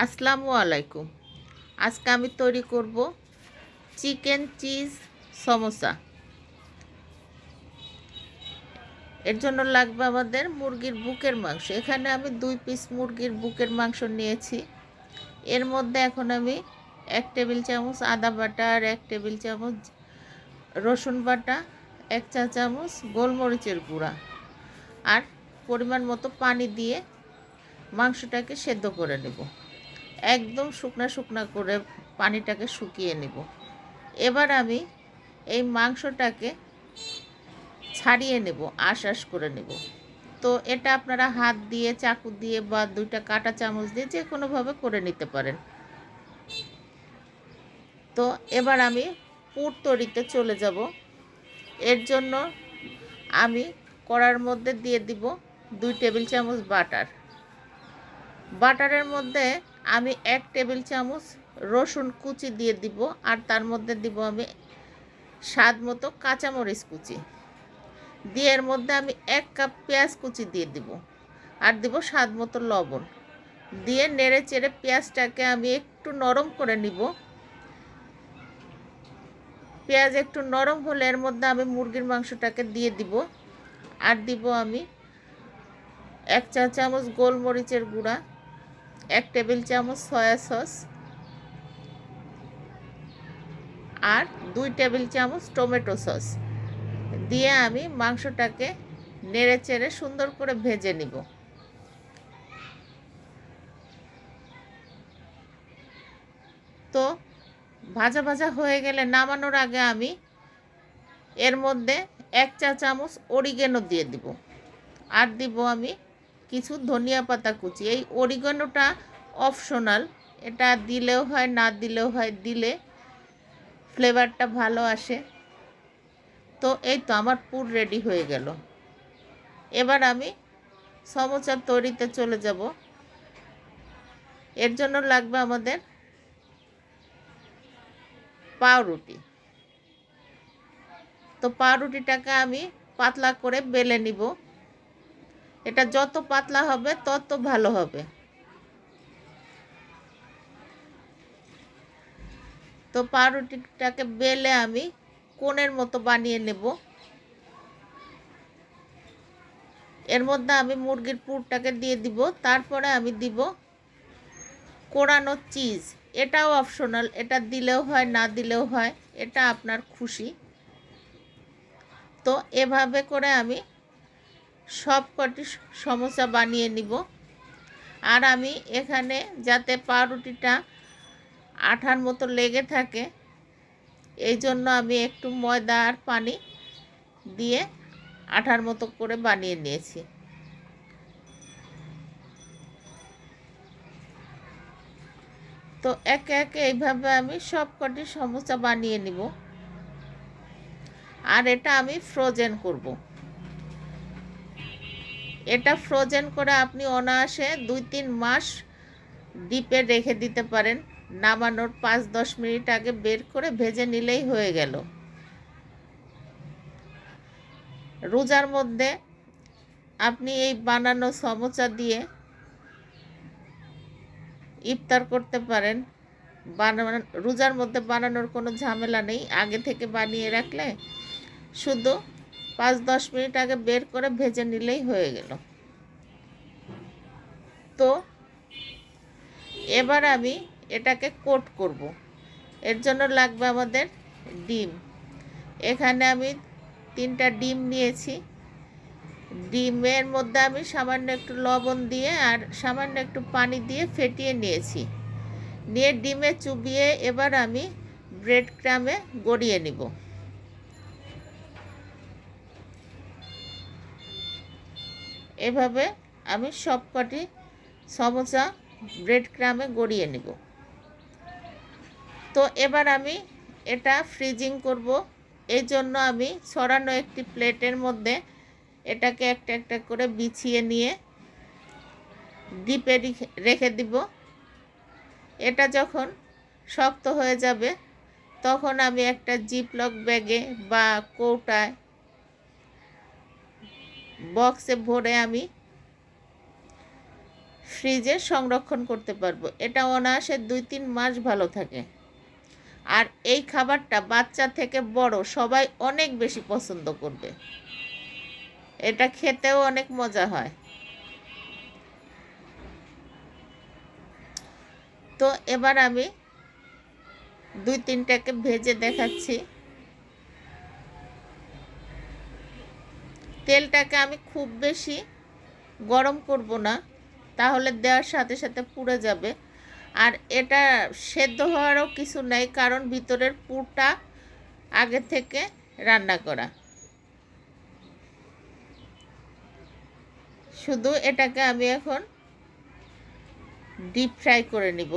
আসসালামু আলাইকুম। আজকে আমি তৈরি করব চিকেন চিজ সমোসা। এর জন্য লাগবে আমাদের মুরগির বুকের মাংস। এখানে আমি দুই পিস মুরগির বুকের মাংস নিয়েছি। এর মধ্যে এখন আমি এক টেবিল চামচ আদা বাটা আর এক টেবিল চামচ রসুন বাটা, এক চা চামচ গোলমরিচের গুঁড়া আর পরিমাণ মতো পানি দিয়ে মাংসটাকে সেদ্ধ করে নেব। একদম শুকনা শুকনা করে পানিটাকে শুকিয়ে নেব। এবার আমি এই মাংসটাকে ছাড়িয়ে নেব আশ আশ করে নেব। তো এটা আপনারা হাত দিয়ে, চাকু দিয়ে বা দুইটা কাটা চামচ দিয়ে যে কোনোভাবে করে নিতে পারেন। তো এবার আমি পুর তৈরিতে চলে যাব। এর জন্য আমি কড়ার মধ্যে দিয়ে দিব দুই টেবিল চামচ বাটার। বাটারের মধ্যে আমি এক টেবিল চামচ রসুন কুচি দিয়ে দিব, আর তার মধ্যে দিব আমি স্বাদ মতো কাঁচামরিচ কুচি। দিয়ে এর মধ্যে আমি এক কাপ পেঁয়াজ কুচি দিয়ে দিব, আর দিব স্বাদ মতো লবণ। দিয়ে নেড়ে চেড়ে পেঁয়াজটাকে আমি একটু নরম করে নিব। পেঁয়াজ একটু নরম হলে এর মধ্যে আমি মুরগির মাংসটাকে দিয়ে দিব, আর দিব আমি এক চা চামচ গোলমরিচের গুঁড়া। এক টেবিল চামচ সয়া সস আর দুই টেবিল চামচ টমেটো সস। দিয়ে আমি মাংসটাকে নেড়ে চেড়ে সুন্দর করে ভেজে নিব। তো ভাজা ভাজা হয়ে গেলে নামানোর আগে আমি এর মধ্যে এক চা চামচ অরিগেনো দিয়ে দিব। আর দিব আমি কিছু ধনিয়া পাতা কুচি। এই অরিগেনোটা অপশনাল এটা দিলেও হয়, না দিলেও হয়, দিলে ফ্লেভারটা ভালো আসে। তো এই তো আমার পুর রেডি হয়ে গেল। এবার আমি সমোসা তৈরিতে চলে যাব। এর জন্য লাগবে আমাদের পাউরুটি। তো পাউরুটিটাকে আমি পাতলা করে বেলে নিব। এটা যত পাতলা হবে, তত ভালো হবে। তো পাউরুটিটাকে বেলে আমি কোণের মতো বানিয়ে নেব। এর মধ্যে আমি মুরগির পুরটাকে দিয়ে দিব। তারপরে আমি দিব কোরানো চিজ। এটাও অপশনাল, এটা দিলেও হয়, না দিলেও হয়, এটা আপনার খুশি। তো এভাবে করে আমি সব কটি সমস্যা বানিয়ে নিব। আর আমি এখানে যাতে পাউরুটিটা আঠার মতো লেগে থাকে, এই জন্য আমি একটু ময়দা আর পানি দিয়ে আঠার মতো করে বানিয়ে নিয়েছি। তো একে একে এইভাবে আমি সব কটি সমস্যা বানিয়ে নিব। আর এটা আমি ফ্রোজেন করব। এটা ফ্রোজেন করে আপনি অনায়াসে দুই তিন মাস ডিপে রেখে দিতে পারেন। নামানোর পাঁচ দশ মিনিট আগে বের করে ভেজে নিলেই হয়ে গেল। রোজার মধ্যে আপনি এই বানানো সমোসা দিয়ে ইফতার করতে পারেন। বানানো, রোজার মধ্যে বানানোর কোনো ঝামেলা নেই। আগে থেকে বানিয়ে রাখলে শুধু পাঁচ দশ মিনিট আগে বের করে ভেজে নিলেই হয়ে গেল। তো এবার আমি এটাকে কোট করব। এর জন্য লাগবে আমাদের ডিম। এখানে আমি তিনটা ডিম নিয়েছি। ডিমের মধ্যে আমি সামান্য একটু লবণ দিয়ে আর সামান্য একটু পানি দিয়ে ফেটিয়ে নিয়েছি। নিয়ে ডিমে চুবিয়ে এবার আমি ব্রেড ক্রামে গড়িয়ে নিব। এভাবে আমি সবকটি সমোসা ব্রেড ক্রামে গড়িয়ে নিব। তো এবার আমি এটা ফ্রিজিং করব। এই জন্য আমি ছড়ানো একটি প্লেটের মধ্যে এটাকে একটা একটা করে বিছিয়ে নিয়ে ডিপে রেখে দিব। এটা যখন শক্ত হয়ে যাবে, তখন আমি একটা জিপলক ব্যাগে বা কৌটায় বক্সে ভরে আমি ফ্রিজে সংরক্ষণ করতে পারব। এটা অনায়াসে দুই তিন মাস ভালো থাকে। আর এই খাবারটা বাচ্চা থেকে বড় সবাই অনেক বেশি পছন্দ করবে। এটা খেতেও অনেক মজা হয়। তো এবার আমি দুই তিনটাকে ভেজে দেখাচ্ছি। তেলটাকে আমি খুব বেশি গরম করব না, তাহলে দেওয়ার সাথে সাথে পুড়ে যাবে। আর এটা সেদ্ধ হওয়ারও কিছু নাই, কারণ ভিতরের পুরটা আগে থেকে রান্না করা। শুধু এটাকে আমি এখন ডিপ ফ্রাই করে নিব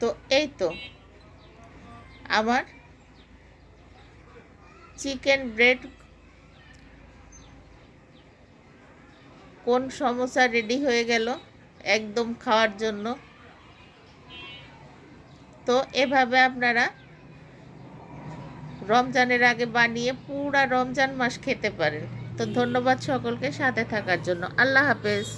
তো এই তো আমার চিকেন ব্রেড কোন সমস্যা রেডি হয়ে গেল একদম খাওয়ার জন্য। তো এভাবে আপনারা রমজানের আগে বানিয়ে পুরা রমজান মাস খেতে পারেন। তো ধন্যবাদ সকলকে সাথে থাকার জন্য। আল্লাহ হাফেজ।